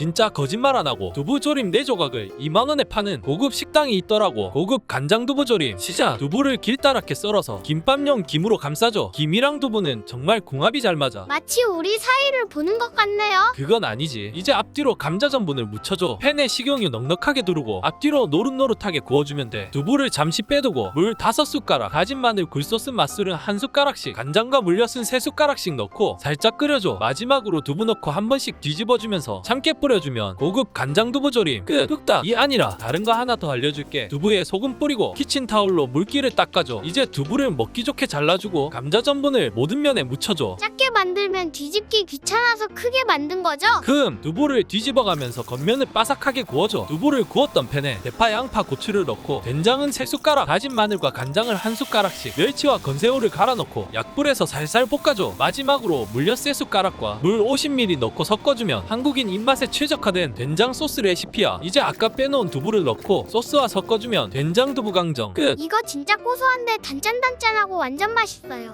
진짜 거짓말 안 하고 두부 조림 4조각을 2만원에 파는 고급 식당 이 있더라고. 고급 간장 두부 조림 시작 두부를 길다랗게 썰어서 김밥용 김으로 감싸줘. 김이랑 두부는 정말 궁합이 잘 맞아. 마치 우리 사이를 보는 것 같네요. 그건 아니지. 이제 앞뒤로 감자 전분을 묻혀줘. 팬에 식용유 넉넉하게 두르고 앞뒤로 노릇노릇하게 구워주면 돼. 두부를 잠시 빼두고 물 5숟가락 다진 마늘 굴소스 맛술은 한 숟가락씩 간장과 물엿은 3숟가락씩 넣고 살짝 끓여줘. 마지막으로 두부 넣고 한 번씩 뒤집어주면서 참깨 뿌려주면 고급 간장 두부 조림 끝. 뚝딱. 이 아니라 다른 거 하나 더 알려줄게. 두부에 소금 뿌리고 키친타올로 물기를 닦아줘. 이제 두부를 먹기 좋게 잘라주고 감자 전분을 모든 면에 묻혀줘. 작게 만들면 뒤집기 귀찮아서 크게 만든 거죠? 금 두부를 뒤집어가면서 겉면을 바삭하게 구워줘 두부를 구웠던 팬에 대파 양파 고추를 넣고 된장은 3숟가락 다진 마늘과 간장을 한 숟가락씩 멸치와 건새우를 갈아 넣고 약불에서 살살 볶아줘 마지막으로 물엿 3숟가락과 물 50ml 넣고 섞어주면 한국인 입맛에 최적화된 된장 소스 레시피야 이제 아까 빼놓은 두부를 넣고 소스와 섞어주면 된장 두부 강정 끝 이거 진짜 고소한데 단짠단짠하고 완전 맛있어요.